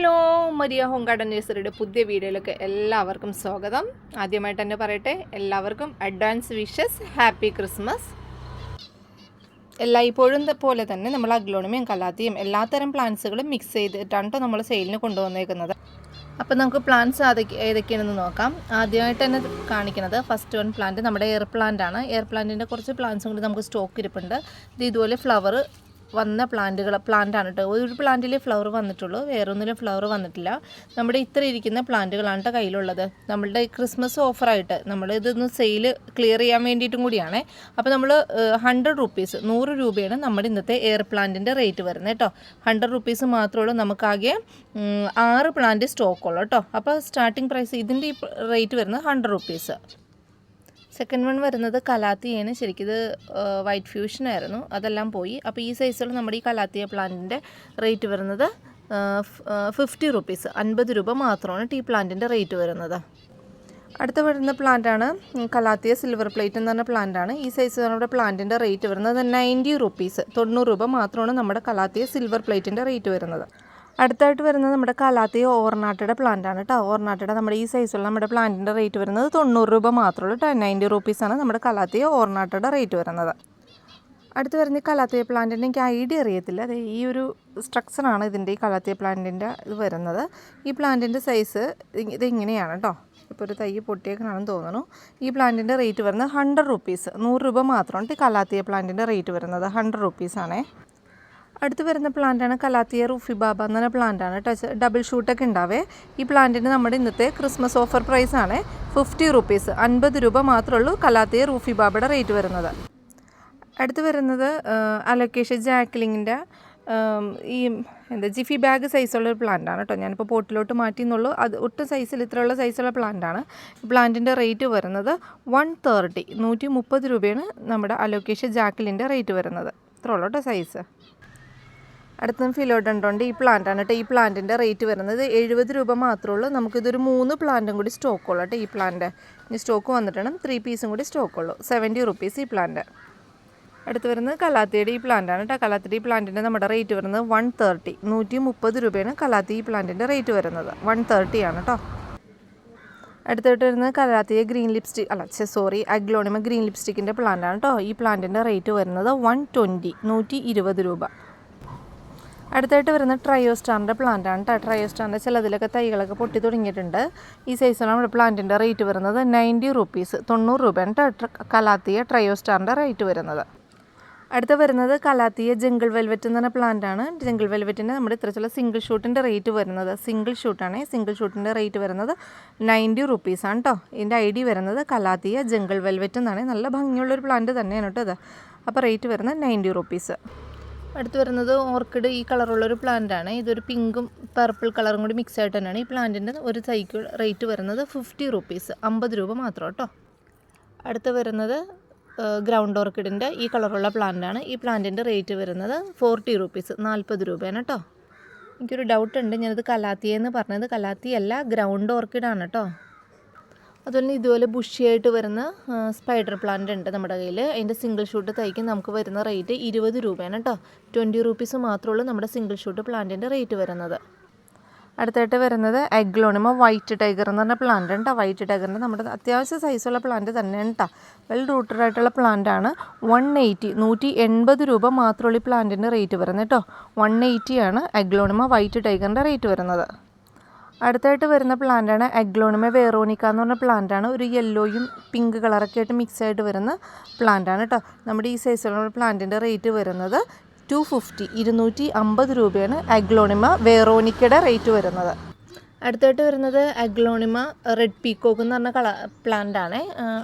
Hello Maria home garden നഴ്സറിയുടെ പുതിയ വീഡിയോയിലേക്ക് എല്ലാവർക്കും സ്വാഗതം. ആദ്യമായിട്ട് തന്നെ പറയട്ടെ എല്ലാവർക്കും അഡ്വാൻസ് വിഷസ് ഹാപ്പി ക്രിസ്മസ് എല്ലായ്പ്പോഴും പോലെ തന്നെ നമ്മൾ അഗ്ലോണിമയും കലാത്തിയും എല്ലാത്തരം പ്ലാന്റ്സുകളും മിക്സ് ചെയ്തിട്ടാണ് നമ്മൾ സെയിലിന് കൊണ്ടുവന്നേക്കുന്നത്. അപ്പോൾ നമുക്ക് പ്ലാന്റ്സ് ഏതൊക്കെയാണെന്ന് നോക്കാം. ആദ്യമായിട്ട് തന്നെ കാണിക്കുന്നത് ഫസ്റ്റ് വൺ പ്ലാന്റ് നമ്മുടെ എയർ പ്ലാന്റ് ആണ്. എയർ പ്ലാന്റിന്റെ കുറച്ച് പ്ലാന്റ്സും കൂടി നമുക്ക് സ്റ്റോക്ക് ഇരിപ്പുണ്ട്. ഇത് ഇതുപോലെ ഫ്ലവർ വന്ന പ്ലാന്റുകൾ പ്ലാന്റാണ് കേട്ടോ. ഒരു പ്ലാന്റിൽ ഫ്ലവർ വന്നിട്ടുള്ളൂ വേറൊന്നിലും ഫ്ലവർ വന്നിട്ടില്ല. നമ്മുടെ ഇത്ര ഇരിക്കുന്ന പ്ലാന്റുകളാണ് കേട്ടോ കയ്യിലുള്ളത്. നമ്മളുടെ ക്രിസ്മസ് ഓഫറായിട്ട് നമ്മൾ ഇതൊന്ന് സെയിൽ ക്ലിയർ ചെയ്യാൻ വേണ്ടിയിട്ടും കൂടിയാണ്. അപ്പോൾ നമ്മൾ ഹൺഡ്രഡ് റുപ്പീസ് നൂറ് രൂപയാണ് നമ്മുടെ ഇന്നത്തെ എയർ പ്ലാന്റിന്റെ റേറ്റ് വരുന്നത് കേട്ടോ. ഹൺഡ്രഡ് റുപ്പീസ് മാത്രമേ നമുക്കാകെ ആറ് പ്ലാന്റ് സ്റ്റോക്കുള്ളൂ കേട്ടോ. അപ്പോൾ സ്റ്റാർട്ടിംഗ് പ്രൈസ് ഇതിന്റെ റേറ്റ് വരുന്നത് ഹൺഡ്രഡ് റുപ്പീസ് സെക്കൻഡ് വൺ വരുന്നത് കലാത്തിയാണ്. ശരിക്കും ഇത് വൈറ്റ് ഫ്യൂഷൻ ആയിരുന്നു. അതെല്ലാം പോയി. അപ്പോൾ ഈ സൈസുള്ള നമ്മുടെ ഈ കലാത്തിയ പ്ലാന്റിന്റെ റേറ്റ് വരുന്നത് ഫിഫ്റ്റി റുപ്പീസ് അൻപത് രൂപ മാത്രമാണ് ടീ പ്ലാന്റിന്റെ റേറ്റ് വരുന്നത്. അടുത്ത വരുന്ന പ്ലാന്റാണ് കലാത്തിയ സിൽവർ പ്ലേറ്റ് എന്ന് പറഞ്ഞ പ്ലാന്റാണ് ഈ സൈസ് നമ്മുടെ പ്ലാന്റിന്റെ റേറ്റ് വരുന്നത് നയന്റി റുപ്പീസ് തൊണ്ണൂറ് രൂപ മാത്രമാണ് നമ്മുടെ കലാത്തിയ സിൽവർ പ്ലേറ്റിന്റെ റേറ്റ് വരുന്നത്. അടുത്തായിട്ട് വരുന്നത് നമ്മുടെ കലാത്തി ഓർണാട്ടയുടെ പ്ലാന്റ് ആണ് കേട്ടോ ഓർണാട്ടയുടെ നമ്മുടെ ഈ സൈസുള്ള നമ്മുടെ പ്ലാന്റിന്റെ റേറ്റ് വരുന്നത് തൊണ്ണൂറ് രൂപ മാത്രമേ ഉള്ളൂ നയന്റി റുപ്പീസാണ് നമ്മുടെ കലാത്തി ഓർണാട്ടയുടെ റേറ്റ് വരുന്നത്. അടുത്ത് വരുന്ന ഈ കലാത്തിയ പ്ലാന്റിന്റെ എനിക്ക് ഐഡിയ അറിയത്തില്ല. അത് ഈ ഒരു സ്ട്രക്ചറാണ് ഇതിന്റെ ഈ കലാത്തിയ പ്ലാന്റിന്റെ ഇത് വരുന്നത്. ഈ പ്ലാന്റിന്റെ സൈസ് ഇത് ഇങ്ങനെയാണ് കേട്ടോ ഇപ്പോൾ ഒരു തൈ പൊട്ടിയേക്കണമെന്ന് തോന്നുന്നു. ഈ പ്ലാന്റിന്റെ റേറ്റ് വരുന്നത് ഹൺഡ്രഡ് റുപ്പീസ് നൂറ് രൂപ മാത്രമാണ് ഈ കലാത്തിയ പ്ലാന്റിന്റെ റേറ്റ് വരുന്നത്. ഹൺഡ്രഡ് റുപ്പീസാണേ അടുത്ത് വരുന്ന പ്ലാന്റാണ് കലാത്തിയ റൂഫി ബാബ എന്ന് പറഞ്ഞ പ്ലാന്റാണ് ടച്ച് ഡബിൾ ഷൂട്ടൊക്കെ ഉണ്ടാവേ. ഈ പ്ലാന്റിന് നമ്മുടെ ഇന്നത്തെ ക്രിസ്മസ് ഓഫർ പ്രൈസ് ആണ് ഫിഫ്റ്റി റുപ്പീസ് അൻപത് രൂപ മാത്രമേ ഉള്ളൂ കലാത്തിയ റൂഫി ബാബയുടെ റേറ്റ് വരുന്നത്. അടുത്ത് വരുന്നത് അലൊക്കേഷൻ ജാക്ലിങ്ങിന്റെ ഈ എന്താ ജിഫി ബാഗ് സൈസുള്ള ഒരു പ്ലാന്റാണ് കേട്ടോ. ഞാനിപ്പോൾ പോട്ടിലോട്ട് മാറ്റി എന്നുള്ളൂ. അത് ഒട്ടും സൈസിൽ ഇത്രയുള്ള സൈസുള്ള പ്ലാന്റാണ് പ്ലാന്റിന്റെ റേറ്റ് വരുന്നത് വൺ തേർട്ടി നൂറ്റി മുപ്പത് രൂപയാണ് നമ്മുടെ അലോക്കേഷ ജാക്കിലിന്റെ റേറ്റ് വരുന്നത്. ഇത്ര ഉള്ളൂ കേട്ടോ സൈസ് അടുത്ത ഫിലോഡൻഡോണ്ട് ഈ പ്ലാന്റാണ് കേട്ടോ ഈ പ്ലാന്റിന്റെ റേറ്റ് വരുന്നത് എഴുപത് രൂപ മാത്രമേ ഉള്ളൂ നമുക്കിതൊരു മൂന്ന് പ്ലാന്റും കൂടി സ്റ്റോക്കുള്ളൂ കേട്ടോ ഈ പ്ലാന്റ് ഇനി സ്റ്റോക്ക് വന്നിട്ടാണ് ത്രീ പീസും കൂടി സ്റ്റോക്ക് സ്റ്റോക്കുള്ളൂ സെവന്റി റുപ്പീസ് ഈ പ്ലാന്റ് അടുത്ത് വരുന്നത് കലാത്തിയുടെ ഈ പ്ലാന്റാണ് കേട്ടോ കലാത്തിയുടെ ഈ പ്ലാന്റിന്റെ നമ്മുടെ റേറ്റ് വരുന്നത് വൺ തേർട്ടി നൂറ്റി മുപ്പത് രൂപയാണ് കലാത്തി ഈ പ്ലാന്റിന്റെ റേറ്റ് വരുന്നത്. വൺ തേർട്ടി ആണ് കേട്ടോ അടുത്തായിട്ട് വരുന്നത് കലാത്തിയ ഗ്രീൻ ലിപ്സ്റ്റിക് അല്ല സോറി അഗ്ലോണിമ ഗ്രീൻ ലിപ്സ്റ്റിക്കിന്റെ പ്ലാന്റാണ് കേട്ടോ ഈ പ്ലാന്റിന്റെ റേറ്റ് വരുന്നത് വൺ ട്വന്റി നൂറ്റി ഇരുപത് രൂപ. അടുത്തായിട്ട് വരുന്ന ട്രയോസ്റ്റാറിന്റെ പ്ലാന്റ് ആണ് കേട്ടോ ട്രയോസ്റ്റാറിന്റെ ചിലതിലൊക്കെ തൈകളൊക്കെ പൊട്ടി തുടങ്ങിയിട്ടുണ്ട്. ഈ സൈസിലാണ് നമ്മുടെ പ്ലാന്റിന്റെ റേറ്റ് വരുന്നത് നയന്റി റുപ്പീസ് തൊണ്ണൂറ് രൂപയാണ് കേട്ടോ കലാത്തിയ ട്രയോസ്റ്റാറിന്റെ റേറ്റ് വരുന്നത്. അടുത്ത വരുന്നത് കലാത്തിയ ജംഗിൾ വെൽവെറ്റ് എന്ന് പറഞ്ഞ പ്ലാന്റ് ആണ് ജംഗിൾ വെൽവെറ്റിന്റെ നമ്മുടെ ഇത്തരത്തിലുള്ള സിംഗിൾ ഷൂട്ടിന്റെ റേറ്റ് വരുന്നത് സിംഗിൾ ഷൂട്ടാണ് സിംഗിൾ ഷൂട്ടിന്റെ റേറ്റ് വരുന്നത് നയന്റി റുപ്പീസാണ് കേട്ടോ ഇതിന്റെ ഐ ഡി വരുന്നത് കലാത്തിയ ജംഗിൾ വെൽവെറ്റ് എന്നാണ്. നല്ല ഭംഗിയുള്ളൊരു പ്ലാന്റ് തന്നെയാണ് കേട്ടോ അത് അപ്പോൾ റേറ്റ് വരുന്നത് നയന്റി റുപ്പീസ്. അടുത്ത് വരുന്നത് ഓർക്കിഡ് ഈ കളറുള്ള ഒരു പ്ലാന്റ് ആണ്. ഇതൊരു പിങ്കും പർപ്പിൾ കളറും കൂടി മിക്സ് ആയിട്ട് തന്നെയാണ് ഈ പ്ലാന്റിന്റെ ഒരു തൈക്ക് റേറ്റ് വരുന്നത് ഫിഫ്റ്റി റുപ്പീസ് അമ്പത് രൂപ മാത്രം കേട്ടോ. അടുത്ത് വരുന്നത് ഗ്രൗണ്ട് ഓർക്കിഡിന്റെ ഈ കളറുള്ള ആണ്. ഈ പ്ലാന്റിന്റെ റേറ്റ് വരുന്നത് ഫോർട്ടി റുപ്പീസ് നാൽപ്പത് രൂപയാണ് കേട്ടോ. എനിക്കൊരു ഡൗട്ട് ഉണ്ട്. ഞാനത് കലാത്തിയെന്ന് പറഞ്ഞത് കലാത്തിയല്ല ഗ്രൗണ്ട് ഓർക്കിഡാണ് കേട്ടോ. അതുപോലെ ഇതുപോലെ ബുഷിയായിട്ട് വരുന്ന സ്പൈഡർ പ്ലാന്റ് ഉണ്ട് നമ്മുടെ കയ്യിൽ. അതിന്റെ സിംഗിൾ ഷൂട്ട് തൈക്ക് നമുക്ക് വരുന്ന റേറ്റ് ഇരുപത് രൂപയാണ് കേട്ടോ ട്വന്റി റുപ്പീസ് മാത്രമേ ഉള്ളൂ നമ്മുടെ സിംഗിൾ ഷൂട്ട് പ്ലാന്റിന്റെ റേറ്റ് വരുന്നത്. അടുത്തായിട്ട് വരുന്നത് എഗ്ലോണിമ വൈറ്റ് ടൈഗർ എന്ന് പറഞ്ഞ പ്ലാന്റ് ഉണ്ട് വൈറ്റ് ടൈഗറിന്റെ നമ്മുടെ അത്യാവശ്യം സൈസുള്ള പ്ലാന്റ് തന്നെയാണ് കേട്ടോ വെൽ റൂട്ടഡ് ആയിട്ടുള്ള പ്ലാന്റ് ആണ് വൺ എയ്റ്റി നൂറ്റി എൺപത് രൂപ മാത്രമുള്ള ഈ പ്ലാന്റിന്റെ റേറ്റ് വരുന്നത് കേട്ടോ വൺ എയ്റ്റിയാണ് എഗ്ലോണിമ വൈറ്റ് ടൈഗറിന്റെ റേറ്റ് വരുന്നത്. അടുത്തായിട്ട് വരുന്ന പ്ലാന്റാണ് അഗ്ലോണിമ വേറോണിക്ക എന്ന് പറഞ്ഞ പ്ലാന്റാണ് ഒരു യെല്ലോയും പിങ്ക് കളറൊക്കെ ആയിട്ട് മിക്സ് ആയിട്ട് വരുന്ന പ്ലാന്റാണ് കേട്ടോ നമ്മുടെ ഈ സൈസിലുള്ള പ്ലാന്റിന്റെ റേറ്റ് വരുന്നത് ടു ഫിഫ്റ്റി ഇരുന്നൂറ്റി അമ്പത് രൂപയാണ് അഗ്ലോണിമ വേറോണിക്കയുടെ റേറ്റ് വരുന്നത്. അടുത്തായിട്ട് വരുന്നത് അഗ്ലോണിമ റെഡ് പീക്കോക്ക് എന്ന് പറഞ്ഞ കള പ്ലാന്റാണ്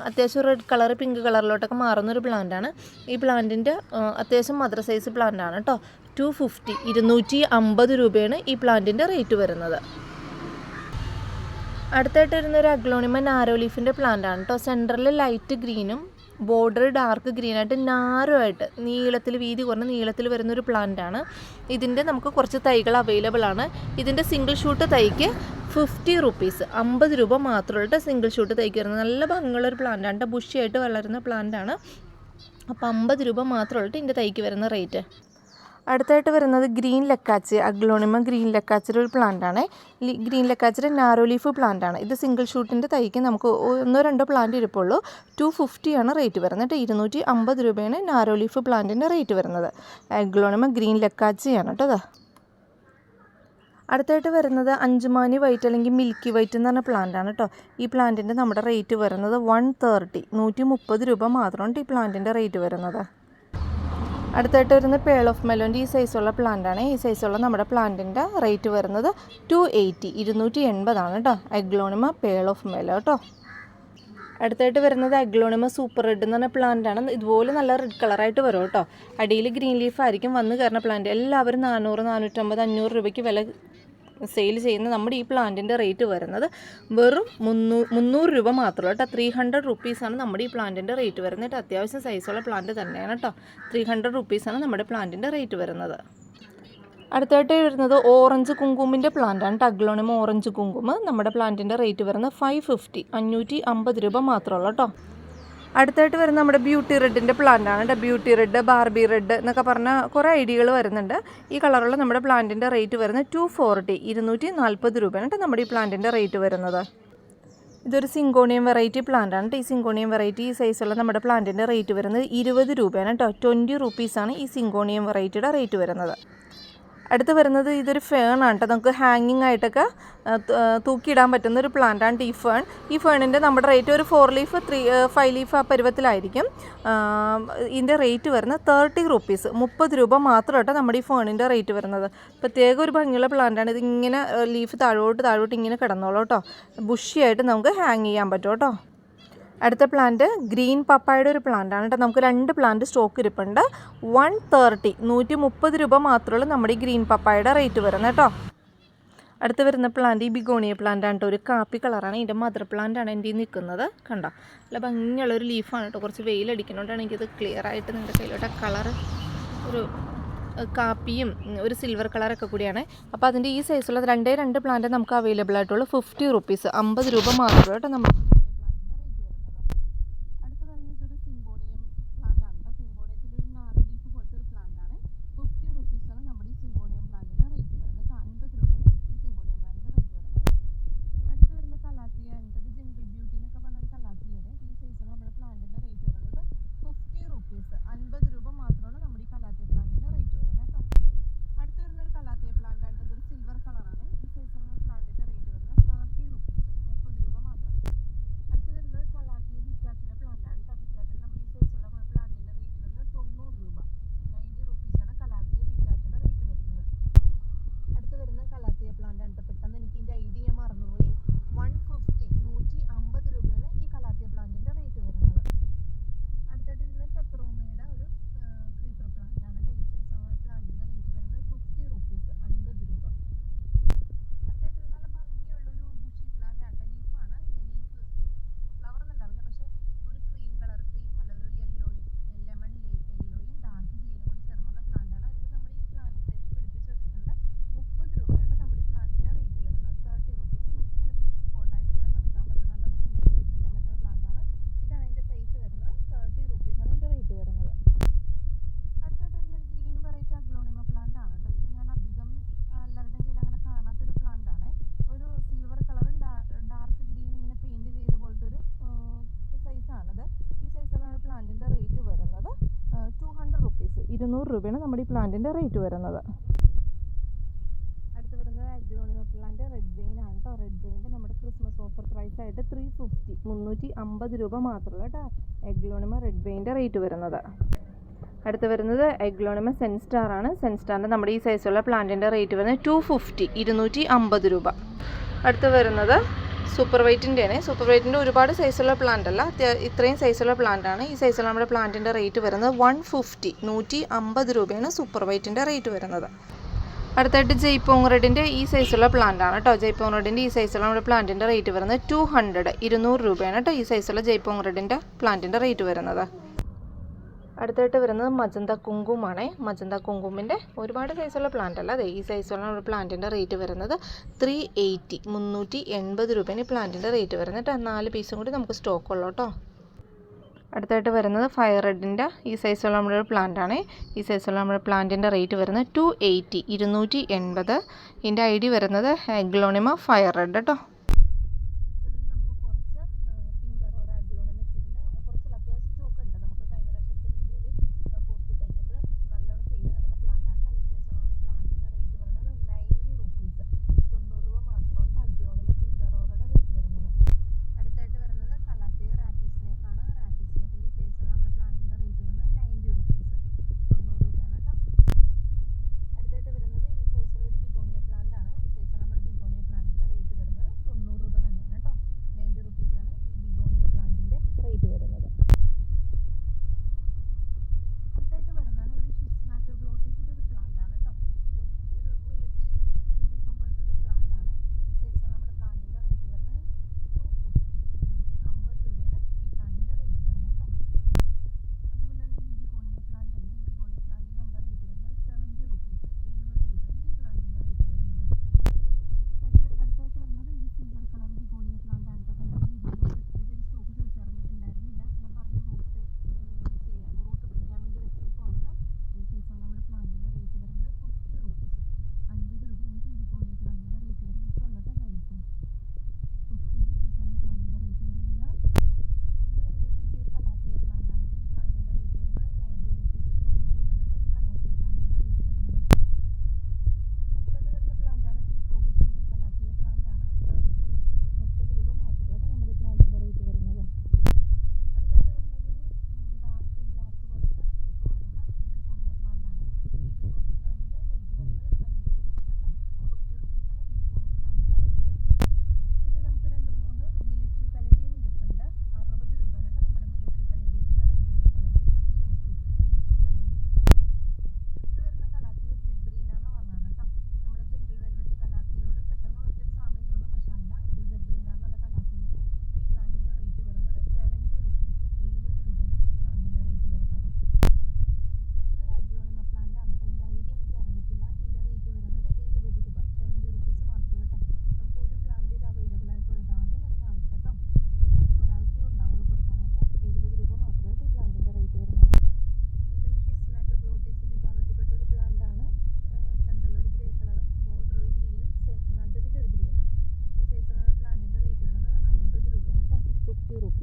അത്യാവശ്യം റെഡ് കളർ പിങ്ക് കളറിലോട്ടൊക്കെ മാറുന്ന ഒരു പ്ലാന്റാണ് ഈ പ്ലാന്റിന്റെ അത്യാവശ്യം മദർ സൈസ് പ്ലാന്റാണ് കേട്ടോ ടു ഫിഫ്റ്റി ഇരുന്നൂറ്റി അമ്പത് രൂപയാണ് ഈ പ്ലാന്റിന്റെ റേറ്റ് വരുന്നത്. അടുത്തായിട്ട് വരുന്ന ഒരു അഗ്ലോണിമ നാരോ ലീഫിന്റെ പ്ലാന്റ് ആണ് കേട്ടോ. സെന്ററിൽ ലൈറ്റ് ഗ്രീനും ബോർഡർ ഡാർക്ക് ഗ്രീനായിട്ട് നാരോ ആയിട്ട് നീളത്തിൽ വീതി കുറഞ്ഞ നീളത്തിൽ വരുന്ന ഒരു പ്ലാന്റ് ആണ് ഇതിന്റെ നമുക്ക് കുറച്ച് തൈകൾ അവൈലബിൾ ആണ്. ഇതിന്റെ സിംഗിൾ ഷൂട്ട് തൈക്ക് ഫിഫ്റ്റി റുപ്പീസ് അമ്പത് രൂപ മാത്രമായിട്ട് സിംഗിൾ ഷൂട്ട് തൈക്ക് വരുന്നത്. നല്ല ഭംഗിയുള്ള ഒരു പ്ലാന്റ് ആണ് ബുഷിയായിട്ട് വളരുന്ന പ്ലാന്റ് ആണ് അപ്പോൾ അമ്പത് രൂപ മാത്രമായിട്ട് ഇതിന്റെ തൈക്ക് വരുന്ന റേറ്റ് അടുത്തായിട്ട് വരുന്നത് ഗ്രീൻ ലക്കാച്ച് അഗ്ലോണിമ ഗ്രീൻ ലക്കാച്ചിന്റെ ഒരു പ്ലാന്റാണ് ഗ്രീൻ ലക്കാച്ചിന്റെ നാരോ ലീഫ് പ്ലാന്റാണ് ഇത് സിംഗിൾ ഷൂട്ടിന്റെ തൈക്ക് നമുക്ക് ഒന്നോ രണ്ടോ പ്ലാന്റ് ഇരിപ്പുള്ളൂ. ടു ഫിഫ്റ്റിയാണ് റേറ്റ് വരുന്നത്. ഇരുന്നൂറ്റി അമ്പത് രൂപയാണ് നാരോ ലീഫ് പ്ലാന്റിന്റെ റേറ്റ് വരുന്നത്. അഗ്ലോണിമ ഗ്രീൻ ലക്കാച്ചിയാണ് കേട്ടോ അടുത്തായിട്ട് വരുന്നത് അഞ്ചുമാനി വൈറ്റ് അല്ലെങ്കിൽ മിൽക്കി വൈറ്റ് എന്ന് പറഞ്ഞ പ്ലാന്റാണ് കേട്ടോ ഈ പ്ലാന്റിന്റെ നമ്മുടെ റേറ്റ് വരുന്നത് വൺ തേർട്ടി നൂറ്റി മുപ്പത് രൂപ മാത്രമാണ് ഈ പ്ലാന്റിന്റെ റേറ്റ് വരുന്നത്. അടുത്തായിട്ട് വരുന്ന പേൾ ഓഫ് മെലോന്റെ ഈ സൈസുള്ള പ്ലാന്റാണ് ഈ സൈസുള്ള നമ്മുടെ പ്ലാന്റിന്റെ റേറ്റ് വരുന്നത് ടു എയ്റ്റി ഇരുന്നൂറ്റി എൺപതാണ് കേട്ടോ അഗ്ലോണിമ പേൾ ഓഫ് മെലോ കേട്ടോ അടുത്തായിട്ട് വരുന്നത് അഗ്ലോണിമ സൂപ്പർ റെഡ് എന്ന് പറഞ്ഞ പ്ലാന്റ് ആണ്. ഇതുപോലെ നല്ല റെഡ് കളറായിട്ട് വരും കേട്ടോ അടിയിൽ ഗ്രീൻ ലീഫ് ആയിരിക്കും വന്ന് കയറുന്ന പ്ലാന്റ് എല്ലാവരും നാനൂറ് നാനൂറ്റമ്പത് അഞ്ഞൂറ് രൂപയ്ക്ക് വില സെയിൽ ചെയ്യുന്ന നമ്മുടെ ഈ പ്ലാന്റിന്റെ റേറ്റ് വരുന്നത് വെറും മുന്നൂ മുന്നൂറ് രൂപ മാത്രമേ കേട്ടോ. ത്രീ ഹൺഡ്രഡ് റുപ്പീസാണ് നമ്മുടെ ഈ പ്ലാന്റിന്റെ റേറ്റ് വരുന്നത്. കേട്ടോ അത്യാവശ്യം സൈസുള്ള പ്ലാന്റ് തന്നെയാണ് കേട്ടോ. ത്രീ ഹൺഡ്രഡ് റുപ്പീസാണ് നമ്മുടെ പ്ലാന്റിന്റെ റേറ്റ് വരുന്നത്. അടുത്തായിട്ട് വരുന്നത് ഓറഞ്ച് കുങ്കുമിന്റെ പ്ലാന്റാണ് ടഗ്ലോണിമ ഓറഞ്ച് കുങ്കുമ് നമ്മുടെ പ്ലാന്റിന്റെ റേറ്റ് വരുന്നത് ഫൈവ് ഫിഫ്റ്റി അഞ്ഞൂറ്റി അമ്പത് രൂപ മാത്രമുള്ളൂ കേട്ടോ. അടുത്തായിട്ട് വരുന്ന നമ്മുടെ ബ്യൂട്ടി റെഡിന്റെ പ്ലാന്റാണ് കേട്ടോ. ബ്യൂട്ടി റെഡ് ബാർബി റെഡ് എന്നൊക്കെ പറഞ്ഞ കുറേ ഐഡിയകൾ വരുന്നുണ്ട്. ഈ കളറുള്ള നമ്മുടെ പ്ലാന്റിന്റെ റേറ്റ് വരുന്നത് ടു ഫോർട്ടി ഇരുന്നൂറ്റി നാൽപ്പത് രൂപയാണ് കേട്ടോ നമ്മുടെ ഈ പ്ലാന്റിന്റെ റേറ്റ് വരുന്നത്. ഇതൊരു സിങ്കോണിയം വെറൈറ്റി പ്ലാന്റ് ആണ് ഈ സിങ്കോണിയം വെറൈറ്റി ഈ സൈസുള്ള നമ്മുടെ പ്ലാന്റിന്റെ റേറ്റ് വരുന്നത് ഇരുപത് രൂപയാണ് കേട്ടോ. ട്വന്റി റുപ്പീസാണ് ഈ സിങ്കോണിയം വെറൈറ്റിയുടെ റേറ്റ് വരുന്നത്. അടുത്ത് വരുന്നത് ഇതൊരു ഫേൺ ആണ് കേട്ടോ നമുക്ക് ഹാങ്ങിങ് ആയിട്ടൊക്കെ തൂക്കിയിടാൻ പറ്റുന്ന ഒരു പ്ലാന്റ് ആണ് ടീ ഫേൺ ഈ ഫേണിന്റെ നമ്മുടെ റേറ്റ് ഒരു four leaf three five leaf ആ പരുവത്തിലായിരിക്കും. ഇതിന്റെ റേറ്റ് വരുന്നത് തേർട്ടി റുപ്പീസ് മുപ്പത് രൂപ മാത്രം കേട്ടോ നമ്മുടെ ഈ ഫേണിന്റെ റേറ്റ് വരുന്നത്. പ്രത്യേക ഒരു ഭംഗിയുള്ള പ്ലാന്റാണ് ഇത് ഇങ്ങനെ ലീഫ് താഴോട്ട് താഴോട്ട് ഇങ്ങനെ കിടന്നോളൂ കേട്ടോ ബുഷിയായിട്ട് നമുക്ക് ഹാങ് ചെയ്യാൻ പറ്റും കേട്ടോ അടുത്ത പ്ലാന്റ് ഗ്രീൻ പപ്പായുടെ ഒരു പ്ലാന്റ് ആണ് കേട്ടോ. നമുക്ക് രണ്ട് പ്ലാന്റ് സ്റ്റോക്ക് ഇരിപ്പുണ്ട്. വൺ തേർട്ടി നൂറ്റി മുപ്പത് രൂപ മാത്രമുള്ളൂ നമ്മുടെ ഈ ഗ്രീൻ പപ്പായുടെ റേറ്റ് വരുന്നത് കേട്ടോ. അടുത്ത് വരുന്ന പ്ലാന്റ് ഈ ബിഗോണിയ പ്ലാന്റ് ആണ് കേട്ടോ. ഒരു കാപ്പി കളറാണ് ഇതിന്റെ മദർ പ്ലാന്റ് ആണ് എന്റെ നിൽക്കുന്നത്. കണ്ടോ? നല്ല ഭംഗിയുള്ള ഒരു ലീഫാണ് കേട്ടോ. കുറച്ച് വെയിലടിക്കുന്നതുകൊണ്ടാണ് എനിക്കത് ക്ലിയർ ആയിട്ട് നിങ്ങളുടെ കയ്യിലോട്ട് കളർ ഒരു കാപ്പിയും ഒരു സിൽവർ കളറൊക്കെ കൂടിയാണ്. അപ്പോൾ അതിന്റെ ഈ സൈസുള്ള രണ്ടേ രണ്ട് പ്ലാന്റ് നമുക്ക് അവൈലബിൾ ആയിട്ടുള്ളൂ. ഫിഫ്റ്റി റുപ്പീസ് അമ്പത് രൂപ മാത്രമേ കേട്ടോ നമ്മൾ അടുത്ത് വരുന്നത് ഇതൊരു സിംബോണിയം പ്ലാന്റ് ആണ് കേട്ടോ സിംബോണിയത്തിന്റെ ഒരു നാല് ലീഫ് പോലത്തെ ഒരു പ്ലാന്റ് ആണ് ഫിഫ്റ്റി റുപ്പീസാണ് നമ്മുടെ ഈ സിംബോണിയം പ്ലാന്റിന്റെ റേറ്റ് വരുന്നത് കേട്ടോ അൻപത് രൂപയാണ് ഈ സിംബോണിയം പ്ലാന്റിന്റെ റേറ്റ് വരുന്നത് അടുത്ത് വരുന്ന കലാത്തിയ ഉണ്ട് ഇത് ജംഗിൾ ബ്യൂട്ടി എന്നൊക്കെ പറഞ്ഞ ഒരു കലാത്തിയാണ് ഈ സൈസിൽ നമ്മുടെ പ്ലാന്റിന്റെ റേറ്റ് വരുന്നത് ഫിഫ്റ്റി റുപ്പീസ് അൻപത് രൂപ മാത്രമാണ് നമ്മുടെ ഈ കലാത്തിയ പ്ലാന്റിന്റെ റേറ്റ് വരുന്നത് കേട്ടോ അടുത്ത് വരുന്ന ഒരു കലാത്തിയ പ്ലാന്റ് ആണ് ഇതൊരു സിൽവർ കളറാണ് ഈ സൈസിലുള്ള പ്ലാന്റിന്റെ റേറ്റ് വരുന്നത് തേർട്ടി റുപ്പീസ് മുപ്പത് രൂപ മാത്രം അടുത്ത് വരുന്നത് കലാത്തിയ ബിറ്റാച്ചിന്റെ പ്ലാന്റ് ആണ് ബിറ്റാച്ചിന് നമ്മുടെ ഈ സൈസുള്ള പ്ലാന്റിന്റെ റേറ്റ് വരുന്നത് തൊണ്ണൂറ് രൂപ നയന്റി റുപ്പീസാണ് കലാത്തിയ ബിറ്റാച്ചിന്റെ റേറ്റ് വരുന്നത് അടുത്ത് വരുന്ന കലാത്തിയ പ്ലാന്റ് ആണ് ട്ടോ. പെട്ടെന്ന് എനിക്ക് ഇതിന്റെ ഐഡിയ ഞാൻ മറന്നുപോയി വൺ ഫിഫ്റ്റി നൂറ്റി അമ്പത് രൂപയാണ് ഈ കലാത്തിയ പ്ലാന്റിന്റെ റേറ്റ് വരുന്നത് അടുത്തായിട്ട് വരുന്നത് പെപ്പറോമയുടെ ഒരു ക്രീപ്പർ പ്ലാന്റ് ആണ് ട്ടോ. ഈ സൈസുള്ള പ്ലാന്റിന്റെ റേറ്റ് വരുന്നത് ഫിഫ്റ്റി റുപ്പീസ് അൻപത് രൂപ അടുത്തായിട്ട് ഒരു നല്ല ഭംഗിയുള്ളൊരു ബുഷി പ്ലാന്റ് ആണ് ലീഫാണ് ലീഫ് ഫ്ലവർ ഒന്നും ഉണ്ടാവില്ല പക്ഷേ ഒരു ക്രീം കളർ ക്രീം അല്ല ഒരു യെല്ലോ ലെമൺ യെല്ലോയും ഡാർക്ക് ഗ്രീനും കൂടി ചേർന്നുള്ള പ്ലാന്റ് ആണ് അതിൽ നമ്മുടെ ഈ പ്ലാന്റ് സൈസ് പിടിപ്പിച്ച് വെച്ചിട്ടുണ്ട് മുപ്പത് രൂപയാണ് നമ്മുടെ ഈ പ്ലാന്റിന്റെ റേറ്റ് വരുന്നത് തേർട്ടി റുപ്പീസ് നമുക്ക് ഇങ്ങനെ ബുഷി പോട്ടായിട്ട് ഇങ്ങനെ നിർത്താൻ പറ്റും നല്ല ഭംഗിയിൽ സെറ്റ് ചെയ്യാൻ പറ്റുന്ന പ്ലാന്റ് ആണ് ഇതാണ് ഇതിന്റെ സൈസ് വരുന്നത് തേർട്ടി റുപ്പീസ് ആണ് ഇതിന്റെ റേറ്റ് വരുന്നത് അടുത്തായിട്ട് വരുന്നത് ഗ്രീൻ വെറൈറ്റി അഗ്ലോണിമ പ്ലാന്റ് ആണ് കേട്ടോ ഇത് ഞാൻ അധികം ആ, എല്ലാവരുടെയും കയ്യിൽ അങ്ങനെ കാണാത്തൊരു പ്ലാന്റ് ആണ് ഒരു സിൽവർ കളറും ഡാർക്ക് ഗ്രീൻ ഇങ്ങനെ പെയിന്റ് ചെയ്ത പോലത്തെ ഒരു സൈസാണിത് ഈ സൈസിലാണ് പ്ലാന്റിന്റെ റേറ്റ് വരുന്നത് ടു ഹൺഡ്രഡ് റുപ്പീസ് രൂപയാണ് നമ്മുടെ ഈ പ്ലാന്റിന്റെ റേറ്റ് വരുന്നത്. അടുത്ത് വരുന്നത് പ്ലാന്റ് റെഡ് ആണ് കേട്ടോ റെഡ് നമ്മുടെ ക്രിസ്മസ് ഓഫർ പ്രൈസ് ആയിട്ട് ത്രീ ഫിഫ്റ്റി മുന്നൂറ്റി അമ്പത് രൂപ മാത്രമേ റെഡ് റേറ്റ് വരുന്നത്. അടുത്ത് വരുന്നത് എഗ്ലോണിമ സെൻസ്റ്റാർ ആണ്. സെൻസ്റ്റാറിന്റെ നമ്മുടെ ഈ സൈസുള്ള പ്ലാന്റിന്റെ റേറ്റ് വരുന്നത് ടു ഫിഫ്റ്റി ഇരുന്നൂറ്റി അമ്പത് രൂപ. അടുത്ത് വരുന്നത് സൂപ്പർ വൈറ്റിന്റെയാണ്. സൂപ്പർ വൈറ്റിന്റെ ഒരുപാട് സൈസുള്ള പ്ലാന്റ് അല്ല. ഇത്രയും സൈസുള്ള പ്ലാന്റ് ആണ്. ഈ സൈസുള്ള നമ്മുടെ പ്ലാന്റിന്റെ റേറ്റ് വരുന്നത് വൺ ഫിഫ്റ്റി നൂറ്റി അമ്പത് രൂപയാണ് സൂപ്പർ വൈറ്റിന്റെ റേറ്റ് വരുന്നത്. അടുത്തായിട്ട് ജയ്പോങ് റെഡിന്റെ ഈ സൈസുള്ള പ്ലാന്റ് ആണ് കേട്ടോ ജയ്പോങ് റെഡിന്റെ ഈ സൈസുള്ള നമ്മുടെ പ്ലാന്റിന്റെ റേറ്റ് വരുന്നത് ടു ഹൺഡ്രഡ് ഇരുന്നൂറ് രൂപയാണ് കേട്ടോ ഈ സൈസുള്ള ജയ്പോങ് റെഡിന്റെ പ്ലാന്റിന്റെ റേറ്റ് വരുന്നത്. അടുത്തായിട്ട് വരുന്നത് മജന്ത കുങ്കുമാണ്. മജന്ത കുങ്കുമിന്റെ ഒരുപാട് സൈസുള്ള പ്ലാന്റ് അല്ല. അതെ ഈ സൈസുള്ള ഒരു പ്ലാന്റിന്റെ റേറ്റ് വരുന്നത് ത്രീ എയ്റ്റി മുന്നൂറ്റി എൺപത് രൂപയാണ് ഈ പ്ലാന്റിന്റെ റേറ്റ് വരുന്നത് നാല് പീസും കൂടി നമുക്ക് സ്റ്റോക്ക് ഉള്ളൂ കേട്ടോ അടുത്തായിട്ട് വരുന്നത് ഫയർ റെഡിന്റെ ഈ സൈസുള്ള നമ്മുടെ ഒരു പ്ലാന്റാണ് ഈ സൈസുള്ള നമ്മുടെ പ്ലാന്റിന്റെ റേറ്റ് വരുന്നത് ടു എയ്റ്റി ഇരുന്നൂറ്റി എൺപത്. ഇതിന്റെ ഐ ഡി വരുന്നത് എഗ്ലോണിമ ഫയർ റെഡ് കേട്ടോ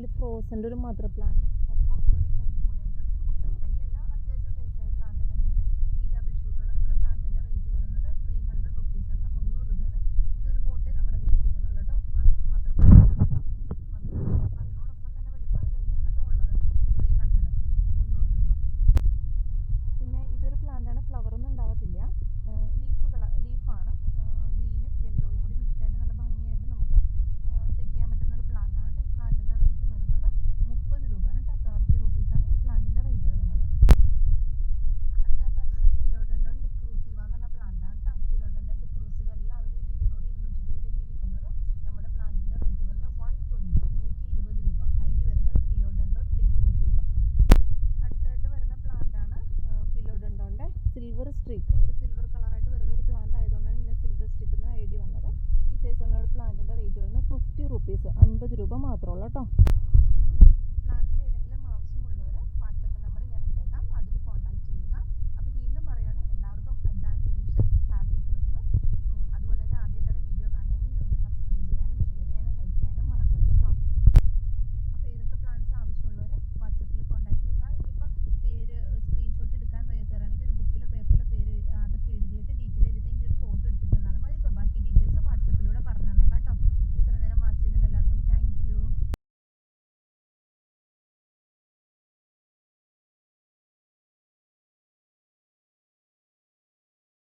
അതിൽ ഫ്രോസന്റെ ഒരു മദർ പ്ലാന്റ്